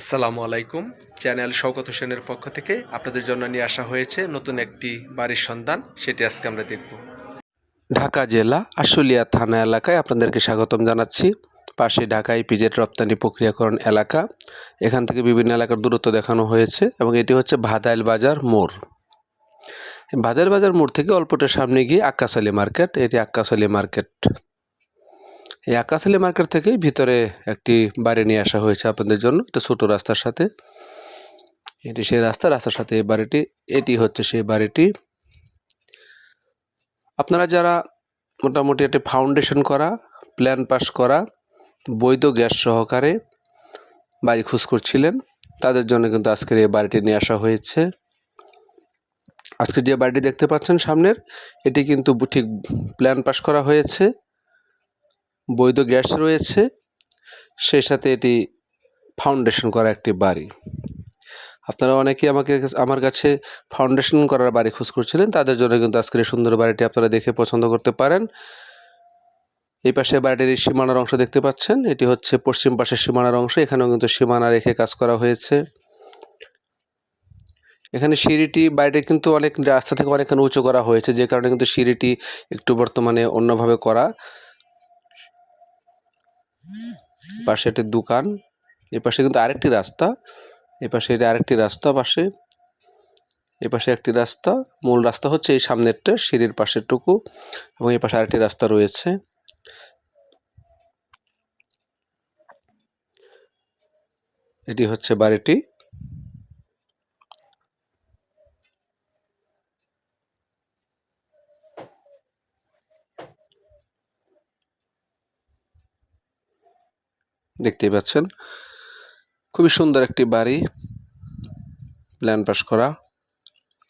আসসালামু আলাইকুম। চ্যানেল শওকত হোসেনের পক্ষ থেকে আপনাদের জন্য নিয়ে আসা হয়েছে নতুন একটি বাড়ির সন্ধান। সেটি আজকে আমরা দেখব। ঢাকা জেলা, আশুলিয়া থানা এলাকায় আপনাদেরকে স্বাগতম জানাচ্ছি। পাশে ঢাকা ইপিজেড রপ্তানি প্রক্রিয়াকরণ এলাকা। এখান থেকে বিভিন্ন এলাকার দূরত্ব দেখানো হয়েছে এবং এটি হচ্ছে ভাদাইল বাজার মোড়। ভাদাইল বাজার মোড় থেকে অল্পটা সামনে গিয়ে আক্কাশালী মার্কেট। এটি আক্কাশালী মার্কেট। এই আকাশালী মার্কেট থেকে ভিতরে একটি বাড়ি নিয়ে আসা হয়েছে আপনাদের জন্য এটা ছোটো রাস্তার সাথে। এটি সেই রাস্তা, রাস্তার সাথে এই বাড়িটি, এটি হচ্ছে সেই বাড়িটি। আপনারা যারা মোটামুটি একটি ফাউন্ডেশন করা, প্ল্যান পাস করা, বৈধ গ্যাস সহকারে বাড়ি খোঁজ করছিলেন, তাদের জন্য কিন্তু আজকের এই বাড়িটি নিয়ে আসা হয়েছে। আজকে যে বাড়িটি দেখতে পাচ্ছেন সামনের, এটি কিন্তু ঠিক প্ল্যান পাস করা হয়েছে। বৈধ গ্যাস রয়েছে। সেই সাথে এটি ফাউন্ডেশন করা একটি বাড়ি। আপনারা অনেকেই আমাকে আমার কাছে ফাউন্ডেশন করার বাড়ি খোঁজ করছিলেন। তাদের জন্য কিন্তু আজকের এই সুন্দর বাড়িটি আপনারা দেখে পছন্দ করতে পারেন। এই পাশে বাড়িটির সীমানার অংশ দেখতে পাচ্ছেন। এটি হচ্ছে পশ্চিম পাশের সীমানার অংশ। এখানেও কিন্তু সীমানা রেখে কাজ করা হয়েছে। এখানে সিঁড়িটি, বাড়িটি কিন্তু অনেক রাস্তা থেকে অনেকখানি উঁচু করা হয়েছে। যে কারণে কিন্তু সিঁড়িটি একটু বর্তমানে অন্যভাবে করা। পাশে একটি দোকান, এ পাশে কিন্তু আরেকটি রাস্তা, এ পাশে এটি আরেকটি রাস্তা পাশে, এ পাশে একটি রাস্তা, মূল রাস্তা হচ্ছে এই সামনেরটা, সিঁড়ির পাশেরটুকু এবং এপাশে পাশে আরেকটি রাস্তা রয়েছে। এটি হচ্ছে বাড়িটি। দেখতেই পাচ্ছেন। খুবই সুন্দর একটি বাড়ি প্ল্যান পাস করা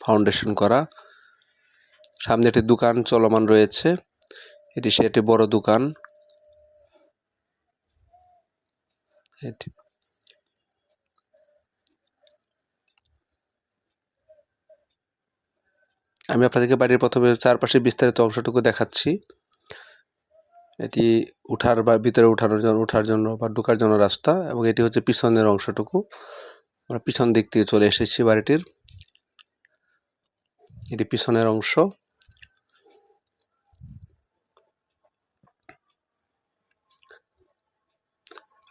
ফাউন্ডেশন করা। সামনে একটি দোকান চলমান রয়েছে, এটি সে একটি বড় দোকান। আমি আপনাদেরকে বাড়ির প্রথমে চারপাশে বিস্তারিত অংশটুকু দেখাচ্ছি। এটি উঠার বা ভিতরে উঠানোর জন্য, উঠার জন্য বা ঢোকার জন্য রাস্তা এবং এটি হচ্ছে পিছনের অংশটুকু। আমরা পিছন দিক থেকে চলে এসেছি বাড়িটির। এটি পিছনের অংশ।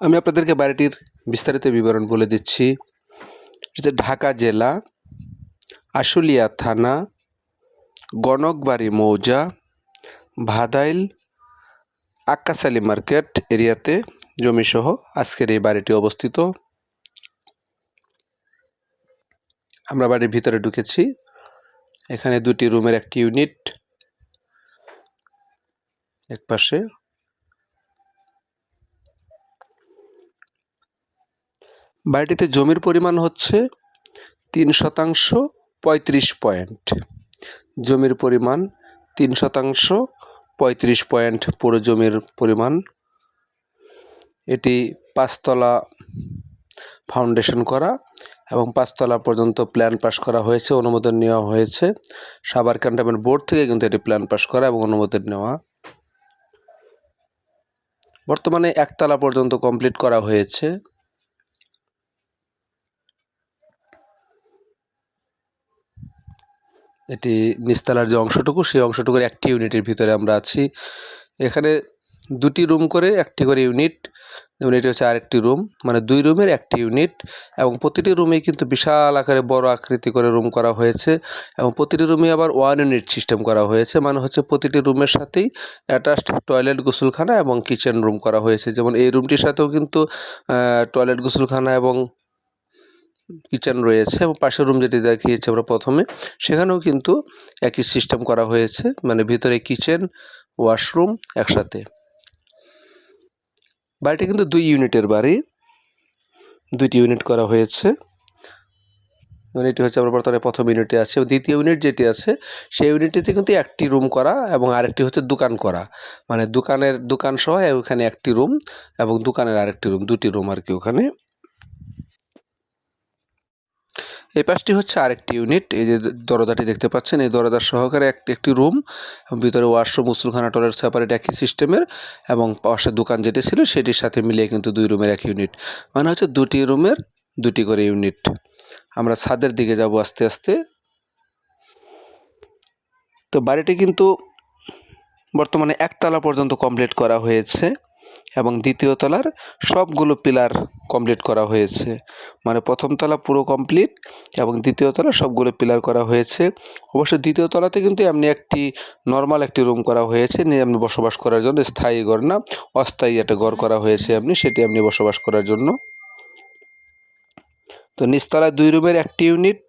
আমি আপনাদেরকে বাড়িটির বিস্তারিত বিবরণ বলে দিচ্ছি। যে ঢাকা জেলা, আশুলিয়া থানা, গণকবাড়ি মৌজা, ভাদাইল আক্কাসালি মার্কেট এরিয়াতে জমিসহ আজকের এই বাড়িটি অবস্থিত। আমরা বাড়ির ভিতরে ঢুকেছি। এখানে দুটি রুমের একটি ইউনিট এক পাশে। বাড়িটিতে জমির পরিমাণ হচ্ছে তিন শতাংশ পঁয়ত্রিশ পয়েন্ট। জমির পরিমাণ তিন শতাংশ পঁয়ত্রিশ পয়েন্ট পুরো জমির পরিমাণ। এটি পাঁচতলা ফাউন্ডেশন করা এবং পাঁচতলা পর্যন্ত প্ল্যান পাস করা হয়েছে, অনুমোদন নেওয়া হয়েছে। সাবার ক্যান্টনমেন্ট বোর্ড থেকে কিন্তু এটি প্ল্যান পাস করা এবং অনুমোদন নেওয়া। বর্তমানে একতলা পর্যন্ত কমপ্লিট করা হয়েছে। এটি নিস্তালার যে অংশটুকু, সেই অংশটুকুর একটি ইউনিটের ভিতরে আমরা আছি। এখানে দুটি রুম করে একটি করে ইউনিট, যেমন এটি হচ্ছে আরেকটি রুম মানে দুই রুমের একটি ইউনিট এবং প্রতিটি রুমেই কিন্তু বিশাল আকারে বড় আকৃতি করে রুম করা হয়েছে এবং প্রতিটি রুমে আবার ওয়ান ইউনিট সিস্টেম করা হয়েছে মানে হচ্ছে প্রতিটি রুমের সাথেই অ্যাটাচড টয়লেট গোসলখানা এবং কিচেন রুম করা হয়েছে। যেমন এই রুমটির সাথেও কিন্তু টয়লেট গোসলখানা এবং কিচেন রয়েছে এবং পাশের রুম যেটি দেখিয়েছি আমরা প্রথমে, সেখানেও কিন্তু একই সিস্টেম করা হয়েছে মানে ভিতরে কিচেন, ওয়াশরুম একসাথে। বাড়িটি কিন্তু দুই ইউনিটের বাড়ি, দুইটি ইউনিট করা হয়েছে। এটি হচ্ছে আমরা বর্তমানে প্রথম ইউনিটে আছে দ্বিতীয় ইউনিট যেটি আছে, সেই ইউনিটটিতে কিন্তু একটি রুম করা এবং আরেকটি হচ্ছে দোকান করা। মানে দোকানের দোকান সহ ওখানে একটি রুম এবং দোকানের আরেকটি রুম, দুটি রুম আর কি ওখানে। এই পাশটি হচ্ছে আরেকটি ইউনিট এই যে দরজাটি দেখতে পাচ্ছেন, এই দরজার সহকারে একটি একটি রুম ভিতরে ওয়াশরুম উসুলখানা টলের সেপারেট একই সিস্টেমের এবং পাশে দোকান যেটি ছিল সেটির সাথে মিলিয়ে কিন্তু দুই রুমের এক ইউনিট মানে হচ্ছে দুটি রুমের দুটি করে ইউনিট আমরা ছাদের দিকে যাব আস্তে আস্তে। তো বাড়িটি কিন্তু বর্তমানে একতলা পর্যন্ত কমপ্লিট করা হয়েছে। এবং দ্বিতীয় তলার সবগুলো পিলার কমপ্লিট করা হয়েছে। মানে প্রথম তলা পুরো কমপ্লিট এবং দ্বিতীয় তলা সবগুলো পিলার করা হয়েছে। অবশ্য দ্বিতীয় তলাতে কিন্তু এমনি একটি নর্মাল একটি রুম করা হয়েছে। নিয়ে এমনি বসবাস করার জন্য স্থায়ী ঘর না, অস্থায়ী একটা ঘর করা হয়েছে এমনি, সেটি এমনি বসবাস করার জন্য। তো নিচতলায় দুই রুমের একটি ইউনিট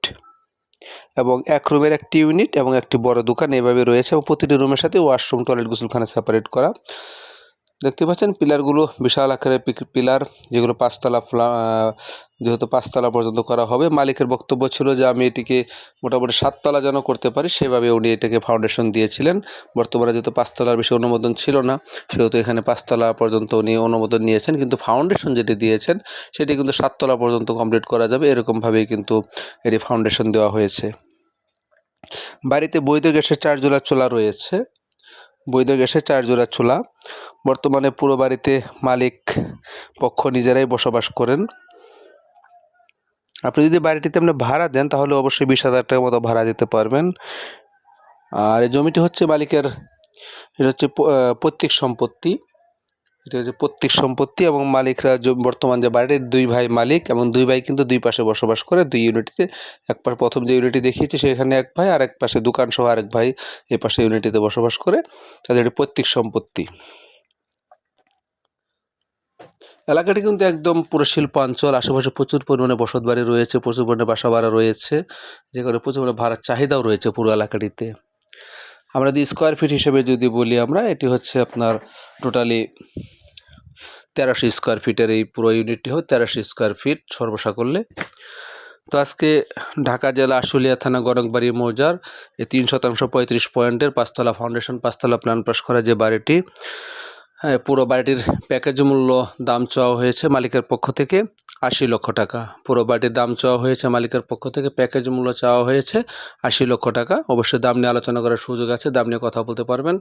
এবং এক রুমের একটি ইউনিট এবং একটি বড় দোকান এভাবে রয়েছে এবং প্রতিটি রুমের সাথে ওয়াশরুম টয়লেট গোসলখানা সেপারেট করা। দেখতে পাচ্ছেন? পিলারগুলো বিশাল আকারের পিলার, যেগুলো পাঁচতলা যেহেতু পাঁচতলা পর্যন্ত করা হবে। মালিকের বক্তব্য ছিল যে, আমি এটিকে মোটামুটি সাততলা যেন করতে পারি, সেভাবে উনি এটাকে ফাউন্ডেশন দিয়েছিলেন। বর্তমানে যেহেতু পাঁচতলার বেশি অনুমোদন ছিল না, সেহেতু এখানে পাঁচতলা পর্যন্ত উনি অনুমোদন নিয়েছেন। কিন্তু ফাউন্ডেশন যেটি দিয়েছেন, সেটি কিন্তু সাততলা পর্যন্ত কমপ্লিট করা যাবে। এরকমভাবেই কিন্তু এটি ফাউন্ডেশন দেওয়া হয়েছে। বাড়িতে বৈধ গ্যাসের চার জোড়া চুলা রয়েছে। বৈধ গ্যাসের চার জোড়া চুলা। বর্তমানে পুরো বাড়িতে মালিক পক্ষ নিজেরাই বসবাস করেন। আপনি যদি বাড়িটিতে আপনি ভাড়া দেন, তাহলে অবশ্যই বিশ হাজার টাকার মতো ভাড়া দিতে পারবেন। আর এই জমিটি হচ্ছে মালিকের, এটা হচ্ছে পৈতৃক সম্পত্তি। এটা হচ্ছে পৈতৃক সম্পত্তি এবং মালিকরা বর্তমান যে বাড়ির দুই ভাই মালিক এবং দুই ভাই কিন্তু দুই পাশে বসবাস করে, দুই ইউনিটিতে। এক পাশে প্রথম যে ইউনিটি দেখিয়েছি, সেখানে এক ভাই আর এক পাশে দোকান সহ আরেক ভাই এই পাশে ইউনিটিতে বসবাস করে। তাদের এটি পৈতৃক সম্পত্তি। এলাকাটি কিন্তু একদম পুরো শিল্পাঞ্চল, আশেপাশে প্রচুর পরিমাণে বসত বাড়ি রয়েছে, প্রচুর পরিমাণে বাসা ভাড়া রয়েছে, যে কারণে প্রচুর পরিমাণে ভাড়ার চাহিদাও রয়েছে পুরো এলাকাটিতে। আমরা যদি স্কোয়ার ফিট হিসেবে যদি বলি আমরা, এটি হচ্ছে আপনার টোটালি তেরোশো স্কোয়ার ফিটের এই পুরো ইউনিটটি হয় তেরোশো স্কোয়ার ফিট সর্বসা করলে তো আজকে ঢাকা জেলা আশুলিয়া থানা গরকবাড়ি মৌজার এই তিন শতাংশ পঁয়ত্রিশ পয়েন্টের পাঁচতলা ফাউন্ডেশন পাঁচতলা প্ল্যান পাস করা যে বাড়িটি হ্যাঁ পুরো বাড়িটির প্যাকেজ মূল্য দাম চাওয়া হয়েছে মালিকের পক্ষ থেকে আশি লক্ষ টাকা। পুরো বাড়িটির দাম চাওয়া হয়েছে মালিকের পক্ষ থেকে, প্যাকেজ মূল্য চাওয়া হয়েছে আশি লক্ষ টাকা। অবশ্যই দাম নিয়ে আলোচনা করার সুযোগ আছে, দাম নিয়ে কথা বলতে পারবেন।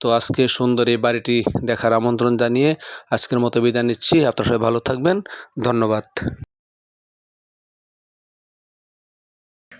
তো আজকে সুন্দর এই বাড়িটি দেখার আমন্ত্রণ জানিয়ে আজকের মতো বিদায় নিচ্ছি। আপনার সবাই ভালো থাকবেন। ধন্যবাদ।